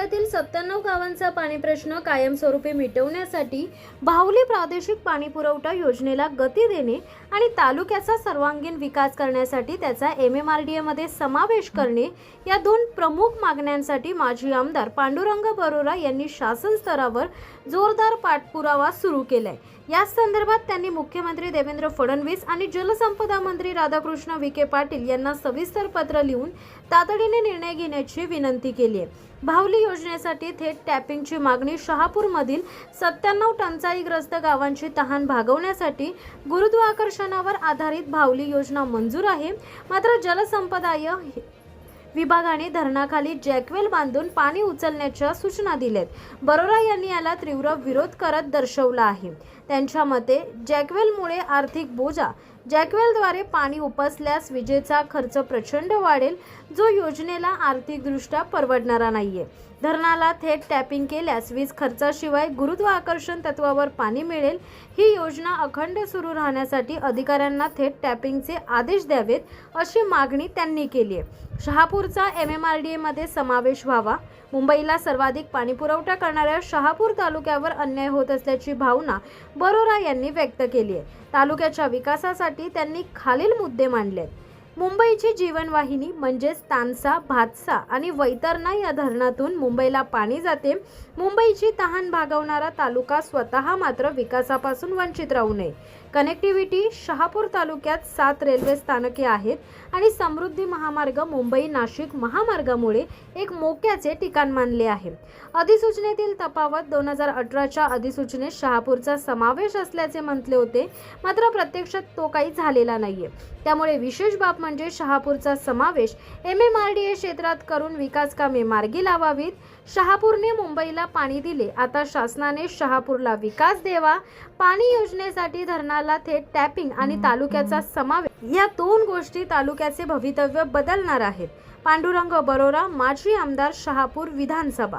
सत्त्याण्णव गावांचा पाणी प्रश्न कायमस्वरूपी मिटवण्यासाठी भावली प्रादेशिक पाणी पुरवठा योजनेला गती देणे आणि तालुक्याचा सर्वांगीण विकास करण्यासाठी त्याचा एम एम आर डी एमध्ये समावेश करणे या दोन प्रमुख मागण्यांसाठी माजी आमदार पांडुरंग बरोरा यांनी शासन स्तरावर जोरदार पाठपुरावा सुरू केलाय. या संदर्भात त्यांनी मुख्यमंत्री देवेंद्र फडणवीस आणि जलसंपदा मंत्री राधाकृष्ण विखे पाटील यांना सविस्तर पत्र लिहून तातडीने निर्णय घेण्याची विनंती केली आहे भावली योजनेसाठी थेट टॅपिंगची मागणी शहापूरमधील सत्त्याण्णव टंचाईग्रस्त गावांची तहान भागवण्यासाठी गुरुत्वाकर्षणावर आधारित भावली योजना मंजूर आहे. मात्र जलसंपदाय विभागाने धरणाखाली जॅकवेल बांधून पाणी उचलण्याच्या सूचना दिल्यात. बरोरा यांनी याला तीव्र विरोध करत दर्शवला आहे. त्यांच्या मते जॅकवेलमुळे आर्थिक बोजा जॅकवेलद्वारे पाणी उपसल्यास विजेचा खर्च प्रचंड वाढेल जो योजनेला आर्थिकदृष्ट्या परवडणारा नाहीये. धरणाला थेट टॅपिंग केल्यास वीज खर्चाशिवाय गुरुत्वाकर्षण तत्वावर पाणी मिळेल. ही योजना अखंड सुरू राहण्यासाठी अधिकाऱ्यांना थेट टॅपिंगचे आदेश द्यावेत अशी मागणी त्यांनी केली आहे शहापूरचा एम एम आर डी एमध्ये समावेश व्हावा. मुंबईला सर्वाधिक पाणीपुरवठा करणाऱ्या शहापूर तालुक्यावर अन्याय होत असल्याची भावना बरोरा यांनी व्यक्त केली आहे. तालुक्याच्या विकासासाठी त्यांनी खालील मुद्दे मांडले मुंबईची जीवनवाहिनी म्हणजेच तानसा भातसा आणि वैतरणा या धरणातून मुंबईला पाणी जाते. मुंबईची तहान भागवणारा तालुका स्वतः मात्र विकासापासून वंचित राहू नये. कनेक्टिव्हिटी शहापूर तालुक्यात सात रेल्वे स्थानके आहेत आणि समृद्धी महामार्ग मुंबई नाशिक महामार्गामुळे एक मोक्याचे ठिकाण मानले आहे. अधिसूचनेतील तफावत दोन हजार अठराच्या अधिसूचनेत शहापूरचा समावेश असल्याचे म्हटले होते मात्र प्रत्यक्षात तो काही झालेला नाहीये. त्यामुळे विशेष बाब म्हणजे शहापूरचा समावेश M M R D A क्षेत्रात करून विकास कामे मार्गी लावावीत. शहापूरने मुंबईला पाणी दिले. आता शासनाने शहापूरला विकास द्यावा. पाणी योजनेसाठी धरणाला थेट टॅपिंग आणि तालुक्याचा समावेश. या दोन गोष्टी तालुक्याचे भवितव्य बदलणार आहेत. पांडुरंग बरोरा माजी आमदार शहापूर विधानसभा.